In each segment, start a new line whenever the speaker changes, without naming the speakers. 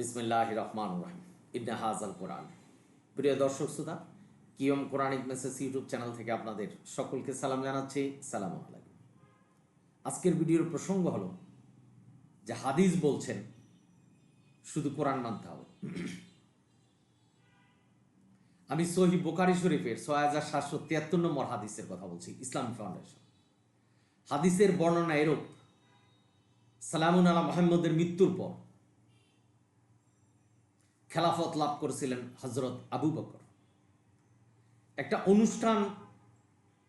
বিসমিল্লাহ রহমান রহিম। ইবনে হাজাল কোরআন। প্রিয় দর্শক শ্রোতা, Qiyam Quranic message YouTube channel থেকে আপনাদের সকলকে সালাম জানাচ্ছি। সালাম আলাইকুম। আজকের ভিডিওর প্রসঙ্গ হলো যে হাদিস বলছেন, শুধু কোরআন মানতে হবে। আমি সহি বোকারি শরীফের ছয় হাজার সাতশো তিয়াত্তর নম্বর হাদিসের কথা বলছি, ইসলামী ফাউন্ডেশন। হাদিসের বর্ণনা এরূপ, সালামুন আলা মোহাম্মদের মৃত্যুর পর খেলাফত লাভ করেছিলেন হজরত আবু বকর। একটা অনুষ্ঠান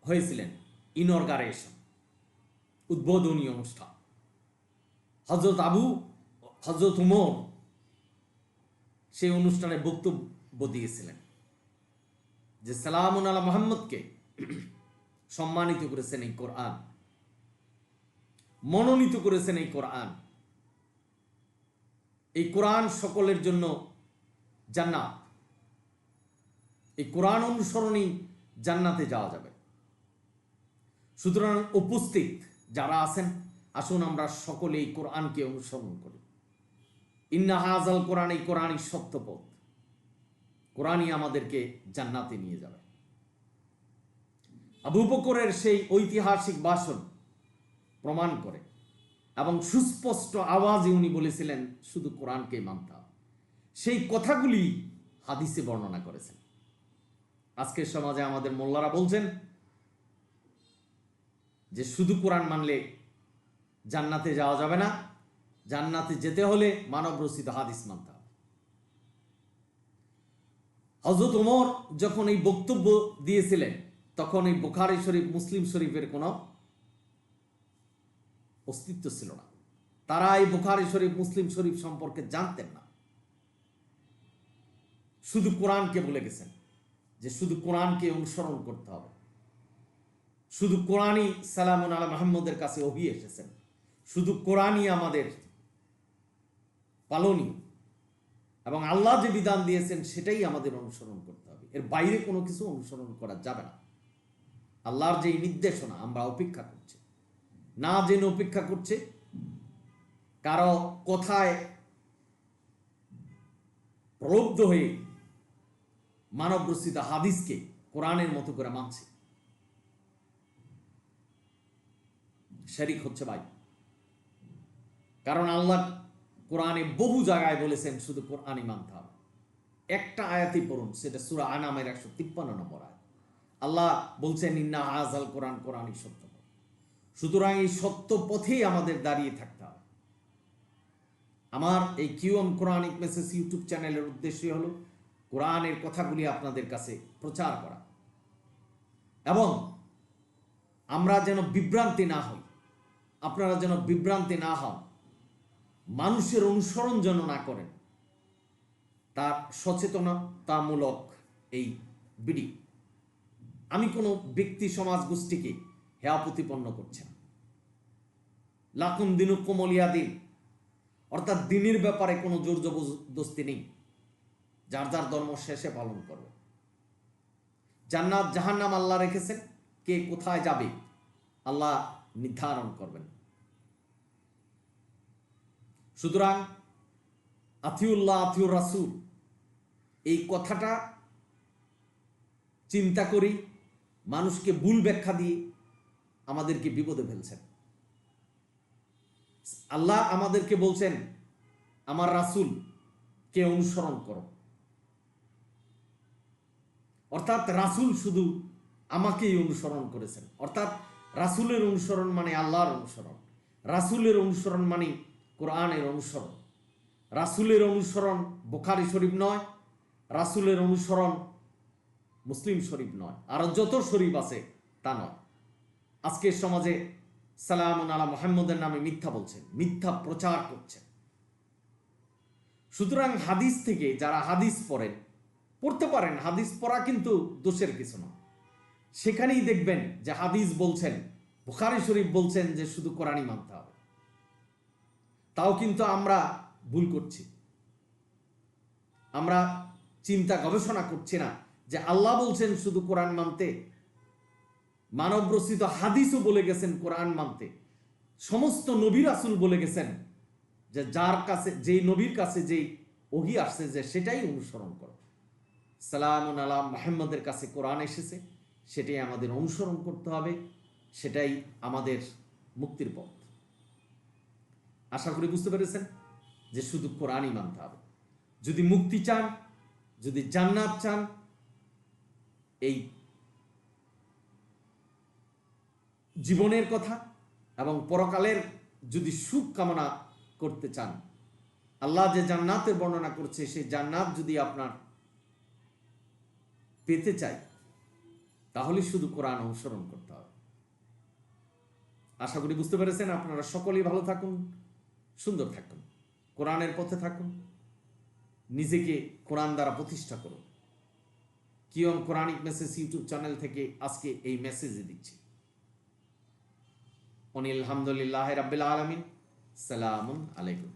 হয়েছিলেন ইনরগারেশন উদ্বোধনী অনুষ্ঠান। হজরত আবু হজরত উমর সেই অনুষ্ঠানে বক্তব্য দিয়েছিলেন যে, সালামুন আলা মোহাম্মদকে সম্মানিত করেছেন এই কোরআন, মনোনীত করেছেন এই কোরআন। এই কোরআন সকলের জন্য জান্নাত। এই কোরআন অনুসরণেই জান্নাতে যাওয়া যাবে। সুতরাং উপস্থিত যারা আছেন, আসুন আমরা সকলে এই কোরআনকে অনুসরণ করি। ইন্না হাজাল কোরআন, এই কোরআনই সত্যপথ। কোরআনই আমাদেরকে জান্নাতে নিয়ে যাবে। আবু বকরের সেই ঐতিহাসিক ভাষণ প্রমাণ করে এবং সুস্পষ্ট আওয়াজে উনি বলেছিলেন, শুধু কোরআনকে মানতে হবে। সেই কথাগুলি হাদিসে বর্ণনা করেছেন। আজকের সমাজে আমাদের মোল্লারা বলছেন যে শুধু কোরআন মানলে জান্নাতে যাওয়া যাবে না, জান্নাতে যেতে হলে মানব রচিত হাদিস মানতে হবে। হজরত ওমর যখন এই বক্তব্য দিয়েছিলেন, তখন এই বুখারি শরীফ, মুসলিম শরীফের কোনো অস্তিত্ব ছিল না। তারা এই বুখারি শরীফ, মুসলিম শরীফ সম্পর্কে জানতেন না। শুধু কোরআনকে বলে গেছেন যে শুধু কোরআনকে অনুসরণ করতে হবে। শুধু কোরআনই সালামুন আলা মাহমুদের কাছে অভি এসেছেন। শুধু কোরআনই আমাদের পালনীয় এবং আল্লাহ যে বিধান দিয়েছেন সেটাই আমাদের অনুসরণ করতে হবে। এর বাইরে কোনো কিছু অনুসরণ করা যাবে না। আল্লাহর যে নির্দেশনা আমরা অপেক্ষা করছি। না জেনে অপেক্ষা করছে, কারও কথায় প্রলব্ধ হয়ে মানব রচিত হাদিসকে কোরআনের মতো করে মানছে। শরিক হচ্ছে ভাই। কারণ আল্লাহ কোরআনে বহু জায়গায় বলেছেন, শুধু কোরআনই মানতে হবে। একটা আয়াতই পড়ুন, সেটা সুরা আনামের একশো তিপ্পান্ন নম্বর আয়াত। আল্লাহ বলছেন, ইন্না আজাল কোরআন, কোরআনই সত্য সুতরাং এই সত্য পথেই আমাদের দাঁড়িয়ে থাকতে হবে। আমার এই কিউএম কোরআনিক মেসেজ ইউটিউব চ্যানেলের উদ্দেশ্য হলো কোরআনের কথাগুলি আপনাদের কাছে প্রচার করা। এবং আমরা যেন বিভ্রান্তি না হই, আপনারা যেন বিভ্রান্তি না হন, মানুষের অনুসরণ যেন না করেন তার সচেতনতামূলক এই বিডি। আমি কোনো ব্যক্তি সমাজ গোষ্ঠীকে হেয়া প্রতিপন্ন করছে না। লাকুম দিনু কোমলিয়া দিন, অর্থাৎ দিনের ব্যাপারে কোনো জোর জবরদস্তি নেই। যার যার ধর্ম শেষে পালন করবে। জান্নাত, জাহান্নাম আল্লাহ রেখেছেন, কে কোথায় যাবে আল্লাহ নির্ধারণ করবেন। সুতরাং আথিউল্লাহ আথিউর রাসুল, এই কথাটা চিন্তা করি, মানুষকে ভুল ব্যাখ্যা দিয়ে আমাদেরকে বিপদে ফেলছেন। আল্লাহ আমাদেরকে বলছেন, আমার রাসুল, কে অনুসরণ করো। অর্থাৎ রাসুল শুধু আমাকেই অনুসরণ করেছেন। অর্থাৎ রাসুলের অনুসরণ মানে আল্লাহর অনুসরণ। রাসুলের অনুসরণ মানে কোরআনের অনুসরণ। রাসুলের অনুসরণ বোখারি শরীফ নয়, রাসুলের অনুসরণ মুসলিম শরীফ নয়, আর যত শরীফ আছে তা নয়। আজকের সমাজে সালামুন আলা মোহাম্মদের নামে মিথ্যা বলছেন, মিথ্যা প্রচার করছেন। সুতরাং হাদিস থেকে যারা হাদিস পড়েন পড়তে পারেন, হাদিস পড়া কিন্তু দোষের কিছু না। সেখানেই দেখবেন যে হাদিস বলছেন, বুখারি শরীফ বলছেন যে শুধু কোরআনই মানতে হবে। তাও কিন্তু আমরা ভুল করছি। আমরা চিন্তা গবেষণা করছি না যে আল্লাহ বলছেন শুধু কোরআন মানতে মানব রচিত হাদিসও বলে গেছেন কোরআন মানতে। সমস্ত নবীর আসুল বলে গেছেন যে যার কাছে, যেই নবীর কাছে যেই ওহি আসছে যে সেটাই অনুসরণ করো। সালাম আলা মাহমদের কাছে কোরআন এসেছে, সেটাই আমাদের অনুসরণ করতে হবে, সেটাই আমাদের মুক্তির পথ। আশা করি বুঝতে পেরেছেন যে শুধু কোরআনই মানতে হবে। যদি মুক্তি চান, যদি জান্নাত চান, এই জীবনের কথা এবং পরকালের যদি সুখ কামনা করতে চান, আল্লাহ যে জান্নাতের বর্ণনা করছে, সেই জান্নাত যদি আপনার পেতে চাই, তাহলে শুধু কোরআন অনুসরণ করতে হবে। আশা করি বুঝতে পেরেছেন, আপনারা সকলেই ভালো থাকুন, সুন্দর থাকুন, কোরআনের পথে থাকুন, নিজেকে কোরআন দ্বারা প্রতিষ্ঠা করুন। Qiyam Quranic message YouTube channel থেকে আজকে এই মেসেজ দিচ্ছি। অনিল আলহামদুলিল্লাহ রাব্বিল আলামিন, সালামুন আলাইকুম।